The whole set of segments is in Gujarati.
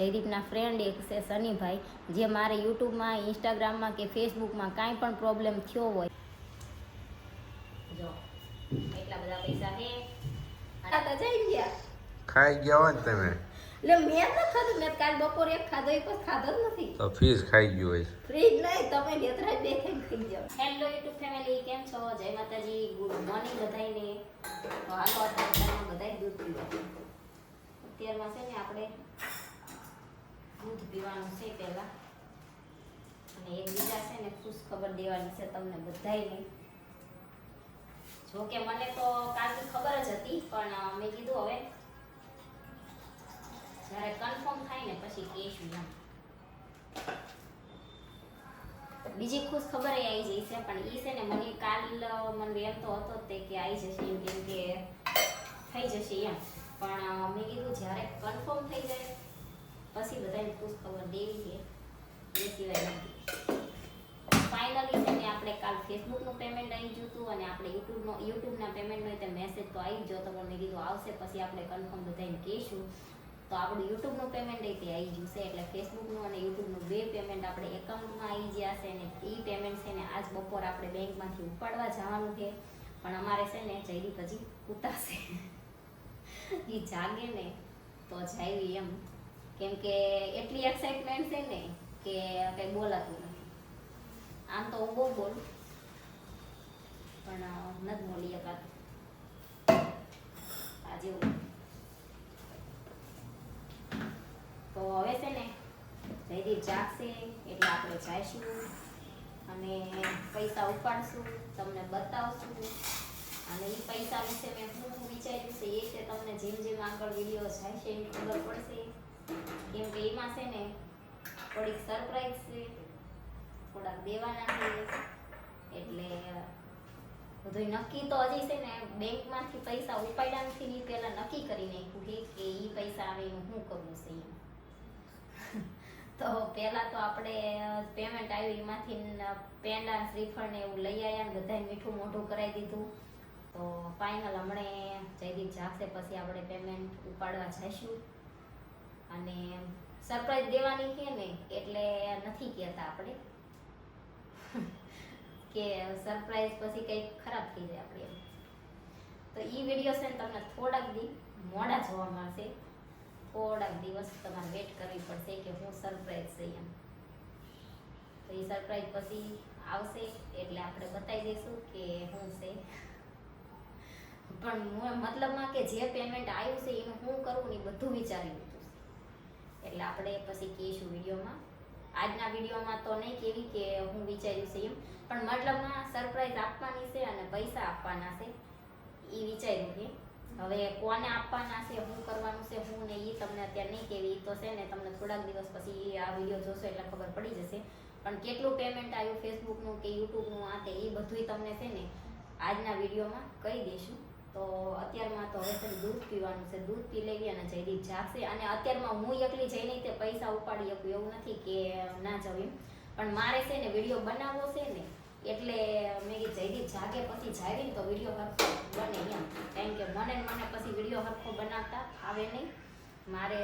જયદીપના ફ્રેન્ડ એક છે સનીભાઈ જે મારે યુટ્યુબમાં ઇન્સ્ટાગ્રામમાં કે ફેસબુકમાં કાંઈ પણ પ્રોબ્લેમ થયો હોય. જો એટલા બધા પૈસા આ તો જઈ ગયા. ખાઈ ગયા હોય ને તમે? એટલે મેં નથી ખાધું મેં કાલ બપોરે એક ખાધો એક ખાધો જ નથી. તો ફીસ ખાઈ ગયું હોય. ફ્રીજ નહીં તમે નેત્રા બે ખાઈને ખાઈ જાઓ. હેલો યુટ્યુબ ફેમિલી કેમ છો? જય માતાજી ગુડ મોર્નિંગ બધાયને. તો હાલો અત્યારે બધાય દૂધ પીવા. અત્યારમાં છે ને આપણે દૂધ પીવાનું છે પહેલા. અને એકબીજા છે ને ખુશ ખબર દેવાની છે તમને બધાને જો કે મને તો કાલથી ખબર જ હતી, પણ મેં કીધું હવે જ્યારે કન્ફર્મ થાય ને પછી કહીશું એમ. બીજી ખુશ ખબર એ આવી જઈ છે, પણ એ છે ને મને કાલ મને એમ તો હતો તે કે આવી જશે એમ કેમ કે થઈ જશે એમ. પણ મેં કીધું જ્યારે કન્ફર્મ થઈ જાય પછી બધાને ખુશ ખબર દેવી છે એ સિવાય નથી ફાઇનલી છે ને આપણે કાલ ફેસબુકનું પેમેન્ટ આવી ગયું હતું અને આપણે યુટ્યુબનો યુટ્યુબના પેમેન્ટનો તે મેસેજ તો આવી ગયો તો પણ મેં કીધું આવશે, પછી આપણે કન્ફર્મ બધાને કહીશું. તો આપણું યુટ્યુબનું પેમેન્ટ એ તે આવી ગયું છે, એટલે ફેસબુકનું અને યુટ્યુબનું બે પેમેન્ટ આપણે એકાઉન્ટમાં આવી ગયા છે અને એ પેમેન્ટ છે ને આજ બપોર આપણે બેંકમાંથી ઉપાડવા જવાનું છે. પણ અમારે છે ને જયદીપ હજી ઉતારશે એ જાગે ને તો જાવી એમ. કેમ કે એટલી એક્સાઇટમેન્ટ છે ને કે કંઈ બોલાતું નથી. આમ તો હું બહુ બોલું પણ નથી બોલી શકાતું. આજે તો હવે છે ને, જયદીપ જાગશે, એટલે આપણે જઈશું. અને પૈસા ઉપાડશું, તમને બતાવશું. અને એ પૈસા વિશે મેં શું વિચાર્યું છે, એ છે તમને જેમ જેમ આગળ વીડિયો જાય છે એમ ખબર પડશે. થોડીક સરપ્રાઈઝ છે, થોડાક દેવાના છે, એટલે બધું નક્કી તો હજી છે ને બેંકમાંથી પૈસા ઉપાડ્યા નથી ને પહેલાં નક્કી કરી નાખ્યું કે એ પૈસા આવે એનું શું કરવું છે એમ. તો પહેલાં તો આપણે પેમેન્ટ આવ્યું એમાંથી પેંડા શ્રીફળ ને એવું લઈ આવ્યા ને બધાએ મીઠું મોઢું કરાવી દીધું. તો ફાઇનલ હમણે જયદીપ જાગશે, પછી આપણે પેમેન્ટ ઉપાડવા જઈશું. સરપ્રાઈઝ દેવાની છે ને, એટલે નથી કહેતા આપણે. કે સરપ્રાઈઝ પછી કંઈક ખરાબ થઈ જાય આપણે એમ. તો એ વીડિયો છે ને તમને થોડાક દી મોડા જોવા મળશે. થોડાક દિવસ તમારે વેટ કરવી પડશે કે હું સરપ્રાઈઝ છે એમ. તો એ સરપ્રાઈઝ પછી આવશે, એટલે આપણે બતાવી દઈશું કે હું છે. પણ મતલબમાં કે જે પેમેન્ટ આવ્યું છે, એનું હું કરવું ને બધું વિચારી લીધું છે એટલે આપણે પછી કહીશું વિડીયોમાં. આજના વિડીયોમાં તો નહીં કેવી કે હું વિચાર્યું છે એમ, પણ મતલબમાં સરપ્રાઈઝ આપવાની છે અને પૈસા આપવાના છે. એ વિચાર્યું છે. હવે કોને આપવાના છે શું કરવાનું છે, હું ને એ તમને અત્યારે નહીં કેવી તો છે ને તમને થોડાક દિવસ પછી આ વીડિયો જોશો એટલે ખબર પડી જશે. પણ કેટલું પેમેન્ટ આવ્યું ફેસબુકનું કે યુટ્યુબનું આ તે એ બધુંય તમને છે ને આજના વિડીયોમાં કહી દઈશું. તો અત્યારમાં તો હવે દૂધ પીવાનું છે. દૂધ પી લેવી અને જયદી જાગશે. અને અત્યારમાં હું એકલી જઈને તે પૈસા ઉપાડી શકું એવું નથી કે ના જાઉં એમ. પણ મારે છે ને વીડિયો બનાવવો છે ને, એટલે મેં કે જયદી જાગે, પછી જાવી ને તો વીડિયો હરખો બને એમ. કારણ કે મને મને પછી વીડિયો હરખો બનાવતા આવે નહીં. મારે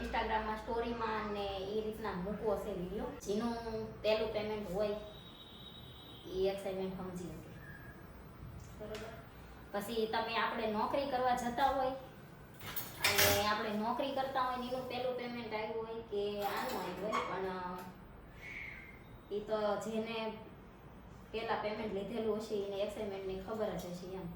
ઇન્સ્ટાગ્રામમાં સ્ટોરીમાં ને એ રીતના મૂકવો છે વીડિયો. જેનું પહેલું પેમેન્ટ હોય એ એક્સાઇટમેન્ટ સમજી હતી બરોબર? પછી તમે આપણે નોકરી કરવા જતા હોય, અને આપણે નોકરી કરતા હોય એનું પહેલું પેમેન્ટ આવ્યું હોય કે આનું આવ્યું હોય, પણ એ તો જેને પહેલાં પેમેન્ટ લીધેલું હશે, એને એક્સાઇમેન્ટની ખબર જ હશે એમ.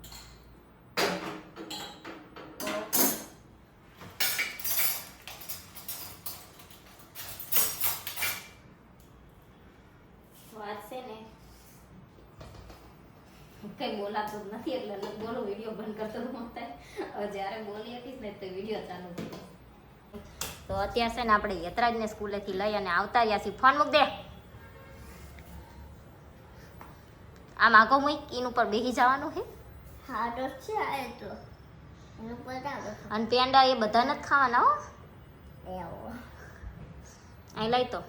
કઈ બોલાતું જ નથી એટલે ન બોલું વીડિયો બંધ કરતો ન હવે જ્યારે બોલી હતી ને તો વીડિયો ચાલુ તો અત્યારે છે ને આપણે યતરાજને સ્કૂલેથી લઈ અને આવતા રહ્યા છીએ. ફોન મૂક દે. આમ આગો મૂક એનું ઉપર બેસી જવાનું છે હા તો છે આ તો. અને પેંડા એ બધા નથી ખાવાના હો. અહીં લઈ તો.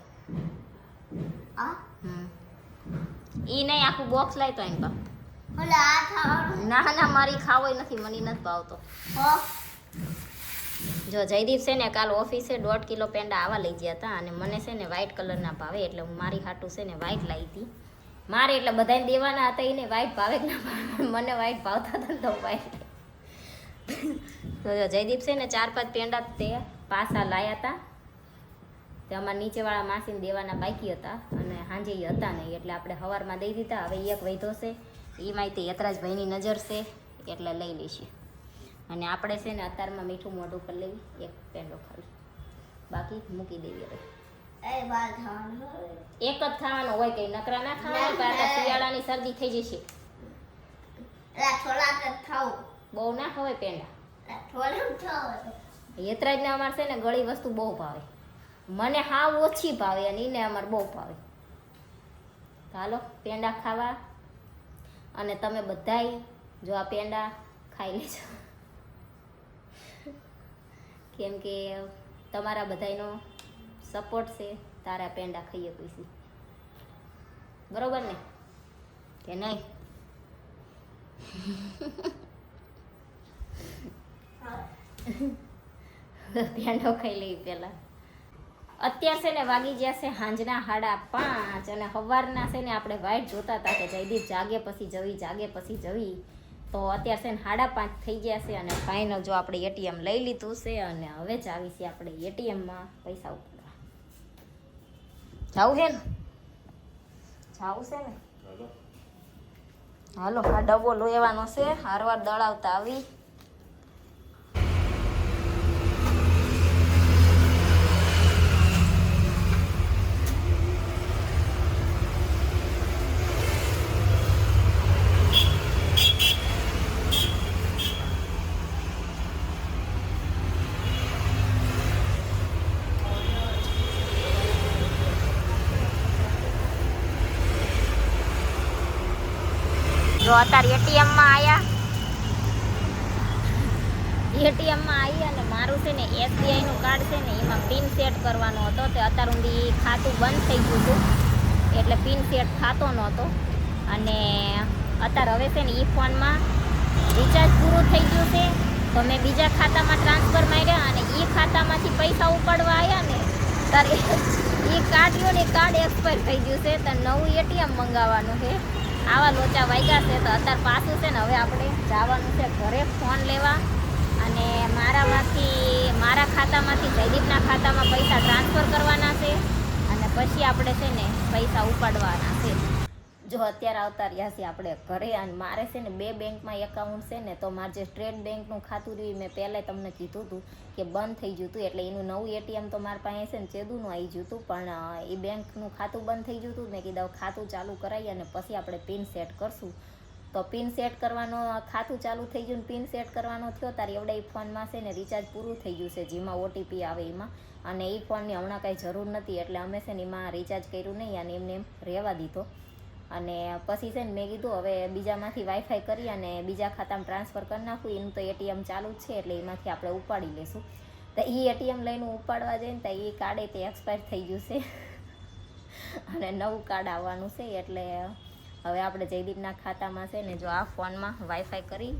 આ? હમ. ઈ નહીં આખું બોક્સ લઈ તો આ ખાવાનું ના ના મારી ખાવો નથી મને નથી ભાવતો. જો જયદીપ છે ને કાલ ઓફિસે દોઢ કિલો પેંડા આવા લઈ ગયા હતા અને મને છે ને વ્હાઈટ કલરના ભાવે એટલે હું મારી હાટું છે ને વ્હાઈટ લાવી હતી. મારે એટલે બધાને દેવાના હતા એને વ્હાઈટ ભાવે કે ના મને વ્હાઈટ ભાવતા હતા તો વ્હાઈટ તો જો જયદીપ છે ને ચાર પાંચ પેંડા તે પાસા લાયા હતા. તે અમારા નીચેવાળા માસીને દેવાના બાકી હતા અને સાંજે હતા નહીં એટલે આપણે સવારમાં દઈ દીધા હવે એક વૈધો છે. એમાંય તે યતરાજભાઈની નજર છે એટલે લઈ લઈશું અને આપણે છે ને અત્યારમાં મીઠું મોઢું કરી લેવી એક પેંડો ખાલી. બાકી મૂકી દેવી હવે. એ. એક જ ખાવાનું હોય કે નકરા ના ખાવાનું શિયાળાની શરદી થઈ જશે. બહુ ના ખવાય પેંડા. યતરાજને અમારે છે ને ગળી વસ્તુ બહુ ભાવે. મને હાવ ઓછી ભાવે અને એને અમારે બહુ ભાવે. હાલો પેંડા ખાવા. અને તમે બધાય જો આ પેંડા ખાઈ લેજો. કેમ કે તમારા બધાયનો સપોર્ટ છે તારા પેંડા ખાઈએ પછી. બરોબર ને? કે નહીં? પેંડો ખાઈ લઈ પહેલા. અત્યાર છે ને વાગી ગયા છે સાંજના હાડા પાંચ અને સવારના છે ને આપણે વાઇટ જોતા હતા કે જયદીપ જાગે પછી જવી જાગે પછી જવી. તો અત્યાર છે ને સાડા પાંચ થઈ ગયા છે અને ફાઇનલ જો આપણે એટીએમ લઈ લીધું છે અને હવે જ આવી છે આપણે એટીએમમાં પૈસા ઉપાડવા. જાવું છે ને? જાવું છે ને? હાલો. આ ડબ્બો લેવાનો છે હારવાર દળાવતા આવી. જો અત્યારે એટીએમમાં આવ્યા એટીએમમાં આવી અને મારું છે ને એસબીઆઈનું કાર્ડ છે ને એમાં પિન સેટ કરવાનો હતો. તે અત્યાર સુધી ખાતું બંધ થઈ ગયું હતું. એટલે પિન સેટ થતો નહોતો. અને અત્યારે હવે છે ને એ ફોનમાં રિચાર્જ પૂરું થઈ ગયું છે. તો મેં બીજા ખાતામાં ટ્રાન્સફર માર્યા અને એ ખાતામાંથી પૈસા ઉપાડવા આવ્યા ને, ત્યારે એ કાર્ડ રહ્યો ને કાર્ડ એક્સપાયર થઈ ગયું છે. તો નવું એટીએમ મંગાવવાનું છે. આવા લોચા વાગ્યા છે તો અત્યારે પાછું છે ને હવે આપણે જવાનું છે ઘરે ફોન લેવા. અને મારામાંથી, મારા ખાતામાંથી, જયદીપના ખાતામાં પૈસા ટ્રાન્સફર કરવાના છે. અને પછી આપણે છે ને પૈસા ઉપાડવાના છે. જો અત્યારે આવતા રહ્યા છીએ આપણે ઘરે અને મારે છે ને બે બેંકમાં એકાઉન્ટ છે ને, તો મારે જે સ્ટેટ બેંકનું ખાતું રહ્યું મેં પહેલાં તમને કીધું હતું કે બંધ થઈ ગયું હતું, એટલે એનું નવું એટીએમ તો મારા પાસે છે ને ચેદુનું આવી ગયું હતું, પણ એ બેંકનું ખાતું બંધ થઈ ગયું હતું, મેં કીધું ખાતું ચાલુ કરાવી અને પછી આપણે પિન સેટ કરશું. તો પિન સેટ કરવાનો ખાતું ચાલુ થઈ ગયું પિન સેટ કરવાનો થયો, તારે એવડે એ ફોનમાં છે ને રિચાર્જ પૂરું થઈ ગયું છે, જેમાં ઓટીપી આવે એમાં. અને એ ફોનની હમણાં કાંઈ જરૂર નથી, એટલે અમે છે ને એમાં રિચાર્જ કર્યું નહીં અને એમને એમ રહેવા દીધો. અને પછી છે ને મેં કીધું, હવે બીજામાંથી વાઈફાઈ કરી અને બીજા ખાતામાં ટ્રાન્સફર કરી નાખું. એનું તો એટીએમ ચાલુ જ છે, એટલે એમાંથી આપણે ઉપાડી લેશું તો એ એટીએમ લઈને ઉપાડવા જઈને તો એ કાર્ડે તે એક્સપાયર થઈ ગયું છે. અને નવું કાર્ડ આવવાનું છે, એટલે હવે આપણે જયદીપના ખાતામાં છે ને જો આ ફોનમાં વાઈફાઈ કરી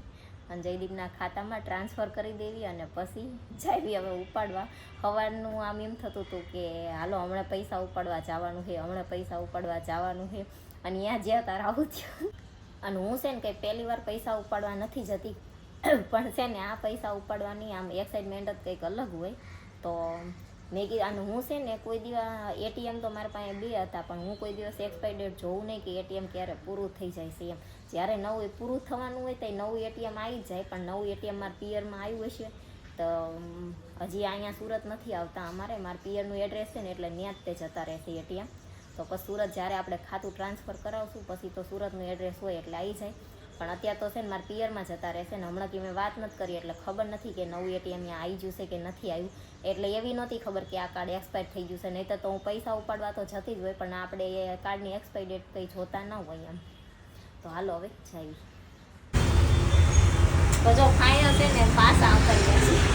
અને જયદીપના ખાતામાં ટ્રાન્સફર કરી દેવી અને પછી જાવી હવે ઉપાડવા. સવારનું આમ એમ થતું હતું કે, હાલો, હમણાં પૈસા ઉપાડવા જવાનું છે, હમણાં પૈસા ઉપાડવા જવાનું છે. અને ત્યાં જ્યાં તાર આવું થયું. અને હું છે ને કંઈ પહેલી વાર પૈસા ઉપાડવા નથી જતી. પણ છે ને આ પૈસા ઉપાડવાની આમ એક્સાઇટમેન્ટ જ કંઈક અલગ હોય. તો મેં કીધું, અને હું છે ને કોઈ દિવસ એટીએમ તો મારા પાસે બે હતા, પણ હું કોઈ દિવસ એક્સપાયર ડેટ જોઉં નહીં કે એટીએમ ક્યારે પૂરું થઈ જાય છે એમ. જ્યારે નવું પૂરું થવાનું હોય તો નવું એટીએમ આવી જાય, પણ નવું એટીએમ મારા પિયરમાં આવ્યું હશે. તો હજી અહીંયા સુરત નથી આવતા અમારે. મારા પિયરનું એડ્રેસ છે ને એટલે ત્યાં જ તે જતા રહેશે એટીએમ. તો પછી સુરત જ્યારે આપણે ખાતું ટ્રાન્સફર કરાવશું, પછી તો સુરતનું એડ્રેસ હોય એટલે આવી જાય. પણ અત્યારે તો છે ને મારા પિયરમાં જતા રહેશે ને હમણાં કે મેં વાત નથી કરી એટલે ખબર નથી કે નવું એટીએમ ત્યાં આવી ગયું છે કે નથી આવ્યું. એટલે એવી નહોતી ખબર કે આ કાર્ડ એક્સપાયર થઈ ગયું છે. નહીં તો હું પૈસા ઉપાડવા તો જતી જ હોય, પણ આપણે એ કાર્ડની એક્સપાયર ડેટ કંઈ જોતા ન હોય એમ. તો હાલો હવે જઈએ. તો જો ફાઇનલ છે ને પાછા આવતા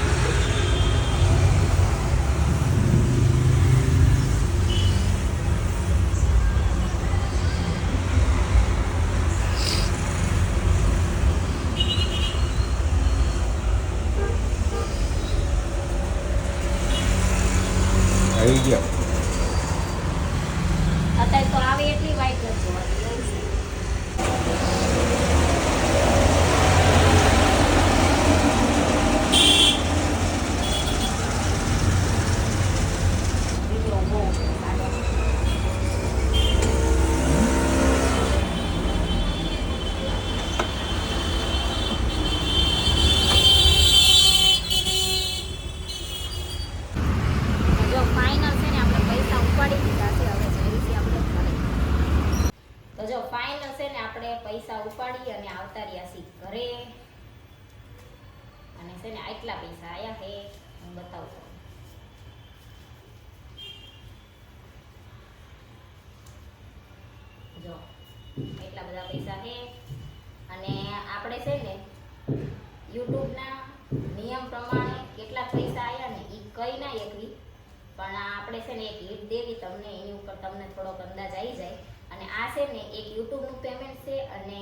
આવી ગયા અત્યારે તો આવે એટલી વાઈટ નથી જોવાતી એવું છે બીજો બહુ સારો. જો ફાઇનલ છે ને આપણે પૈસા ઉપાડી દીધા છે હવે જઈશું આપણે ઘરે તો જો ફાઇનલ છે ને આપણે પૈસા ઉપાડી અને આવતા રહ્યા સી ઘરે. અને છે ને આટલા પૈસા આયા છે હું બતાવું તમને. જો એટલા બધા પૈસા છે અને આપણે છે ને યુટ્યુબના નિયમ પ્રમાણે કેટલા પૈસા આવ્યા ને એ કઈ ના એકવી. પણ આપણે છે ને એક હિટ દેવી તમને, એની ઉપર તમને થોડોક અંદાજ આવી જાય. અને આ છે ને એક યુટ્યુબનું પેમેન્ટ છે અને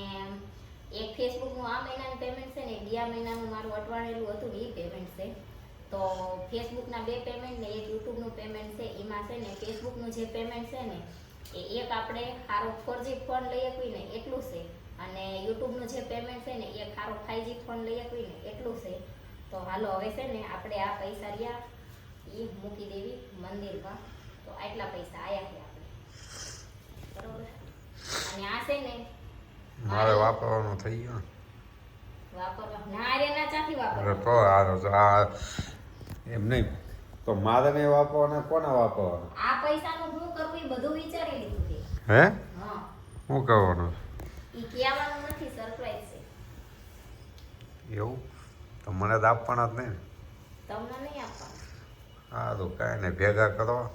એક ફેસબુકનું આ મહિનાનું પેમેન્ટ છે ને ગયા મહિનાનું મારું અટવાણેલું હતું એ પેમેન્ટ છે. તો ફેસબુકના બે પેમેન્ટ ને એક યુટ્યુબનું પેમેન્ટ છે, એમાં છે ને ફેસબુકનું જે પેમેન્ટ છે ને, એ એક આપણે સારો ફોરજી ફોન લઈ શકીએ ને એટલું છે. અને યુટ્યુબનું જે પેમેન્ટ છે ને, એ સારો ફાઈવજી ફોન લઈ શકીએ ને એટલું છે. તો હાલો હવે છે ને આપણે આ પૈસા રહ્યા. એ મૂકી દેવી મંદિરમાં. તો આટલા પૈસા આયા છે બરોબર અને આ છે ને મારે વાપરવાનું થઈ ગયું. વાપરવા. ના રે ના ચાથી ને તો આ એમ નહીં. તો મારે નહીં વાપરવાના કોને વાપરવાના? આ પૈસાનું શું કરવું એ બધું વિચારી લીધું છે હે? હા. શું કરવાનું? કહેવાનું નથી સરપ્રાઈઝ છે. એવું? તો મને તો આપવાના જ નહીં તમને નહીં આપવાનું. હા તો કાંઈ નહીં ભેગા કરવા.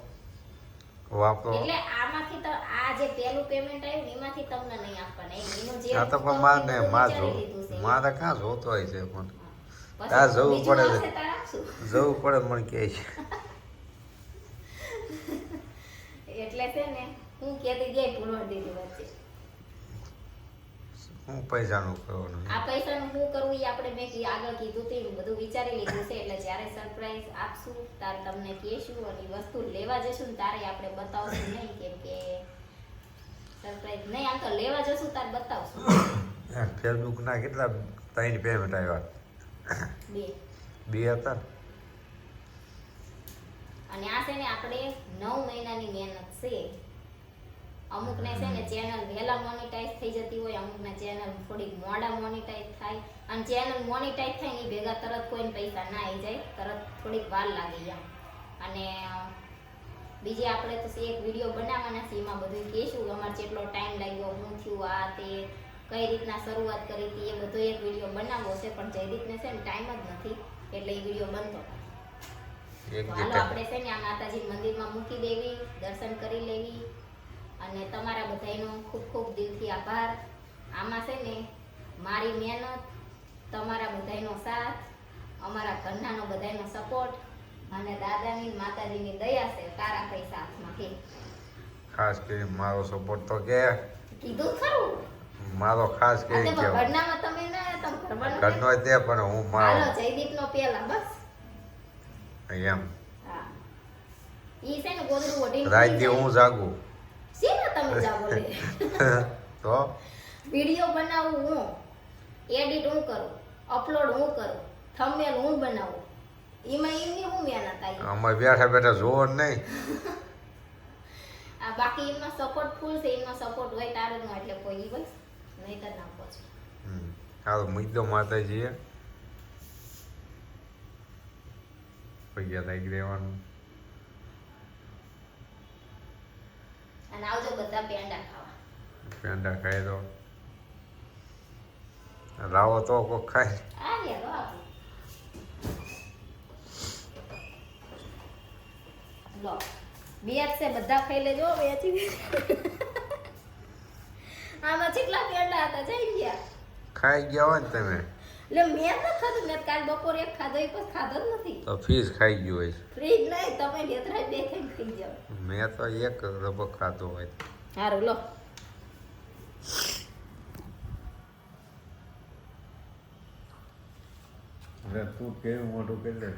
વાપરો એટલે આમાંથી તો આ જે પહેલું પેમેન્ટ આવ્યું એમાંથી તમને નહીં આપવાના. એનું જે આ તો પણ મારે ને મારે જો મારે ક્યાં જોતો હોય છે પણ આ જવું પડે. જવું પડે મને કહે છે. એટલે છે ને હું કહેતી ગઈ પૂરવા દીધી વચ્ચે. હું પૈસાનું કરવાનું આ પૈસાનું હું કરવું એ આપણે મેં કી- આગળ કીધું હતું બધું વિચારી લીધું છે એટલે જ્યારે સરપ્રાઈઝ આપશું ત્યારે તમને કહેશું અને વસ્તુ લેવા જશું ને ત્યારે આપણે બતાવશું નહીં કેમ કે સરપ્રાઈઝ નહીં આમ તો લેવા જશું ત્યારે બતાવશું. ફેસબુકના કેટલા ત્રણ પેમેન્ટ આવ્યા બે. બે હતા? અને આ છે ને આપણે નવ મહિનાની મહેનત છે. અમુકને છે ને ચેનલ વહેલા મોનિટાઈઝ થઈ જતી હોય અમુકને ચેનલ થોડીક મોડા મોનિટાઈઝ થાય. અને ચેનલ મોનિટાઈઝ થાય ને ભેગા તરત કોઈને પૈસા ના આવી જાય તરત થોડીક વાર લાગી જાય અને બીજી આપણે તો એક વીડિયો બનાવવાના છે એમાં બધું કહેશું. અમારે જેટલો ટાઈમ લાગ્યો હું થયું આ તે કઈ રીતના શરૂઆત કરી હતી એ બધો એક વીડિયો બનાવવો છે પણ જયદીપને છે ને ટાઈમ જ નથી એટલે એ વીડિયો બનતો હાલો આપણે છે ને આ માતાજી મંદિરમાં મૂકી દેવી દર્શન કરી લેવી અને તમારા બધાનો ખૂબ ખૂબ દિલથી આભાર. આમાં છે ને મારી મહેનત તમારા બધાનો સાથ અમારા ઘરનાનો બધાનો સપોર્ટ અને દાદાની માતાજીની દયા છે તારા પૈસા સાથમાં કે. ખાસ કરીને મારો સપોર્ટ તો કે. કીધું ખરું. મારો ખાસ કે ઘરનામાં તમે ના તમે ઘરનો તે પણ હું હાલો મારો જયદીપનો પેલા બસ. એમ. હા. ઈ છે ને ગોદડું ઓઢીને હું જાગું. શેના તમે જા બોલે. તો? વિડિયો બનાવું હું. એડિટ હું કરું. અપલોડ હું કરું. થંબનેલ હું બનાવું. એમાં એમની હું મહેનત આવી? અમારે બેઠા બેઠા જોવો નહીં. આ બાકી એમનો સપોર્ટ ફૂલ છે. એમનો સપોર્ટ હોય તારે નો એટલે કોઈ ઈ બસ નહીં તો ના પહોંચે હમ. હાલો મુદ્દો માતાજીએ. પૈયા લાગી દેવાનું અને આવજો બધા પેંડા ખાવા. પેંડા ખાઈ દો લાવો તો કોક ખાય. આ લે લો. બે જ છે બધા ખાઈ લેજો વેચી આમાં કેટલા પેંડા હતા જઈ ગયા. ખાઈ ગયા હોય ને તમે? એટલે મેં ન ખાધું મેં કાલ બપોરે એક ખાધો એક પછી ખાધો જ નથી. તો ફ્રીજ ખાઈ ગયું હોય. ફ્રીજ નહીં તમે લેતરા બે થઈને ખાઈ જાઓ. મેં તો એક રબક ખાધો હોય. સારું લો. તું કેવું મોટું કરી દે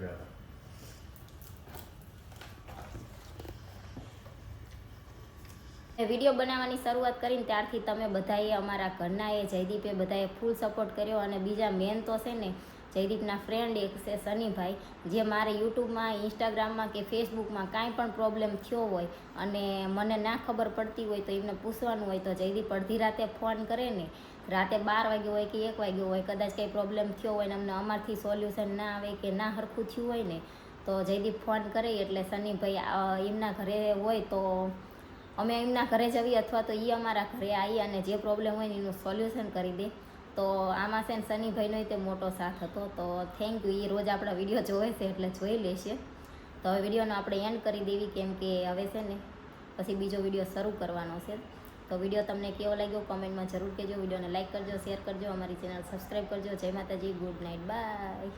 વીડિયો બનાવવાની શરૂઆત કરીને ત્યારથી તમે બધાએ અમારા ઘરના એ જયદીપે બધાએ ફૂલ સપોર્ટ કર્યો અને બીજા મેન તો છે ને જયદીપના ફ્રેન્ડ એક છે સનીભાઈ જે મારે યુટ્યુબમાં, ઇન્સ્ટાગ્રામમાં કે ફેસબુકમાં કાંઈ પણ પ્રોબ્લેમ થયો હોય અને મને ના ખબર પડતી હોય તો એમને પૂછવાનું હોય તો જયદીપ અડધી રાતે ફોન કરે ને. રાતે બાર વાગ્યો હોય કે એક વાગ્યો હોય, કદાચ કંઈ પ્રોબ્લેમ થયો હોય ને અમને અમારથી સોલ્યુશન ના આવે કે ના હરખું થયું હોય ને, તો જયદીપ ફોન કરે એટલે સનીભાઈ એમના ઘરે હોય તો અમે એમના ઘરે જવી અથવા તો એ અમારા ઘરે આવી અને જે પ્રોબ્લેમ હોય એનું સોલ્યુશન કરી દે. તો આમાં છે ને શનિભાઈનો તે મોટો સાથ હતો. તો થેન્ક યુ એ રોજ આપણા વીડિયો જોવે છે એટલે જોઈ લેશે. તો હવે વિડીયોનો આપણે એન્ડ કરી દેવી કેમ કે હવે છે ને પછી બીજો વીડિયો શરૂ કરવાનો છે. તો વીડિયો તમને કેવો લાગ્યો કોમેન્ટમાં જરૂર કહેજો. વિડીયોને લાઈક કરજો શેર કરજો, અમારી ચેનલ સબસ્ક્રાઈબ કરજો. જય માતાજી ગુડ નાઇટ બાય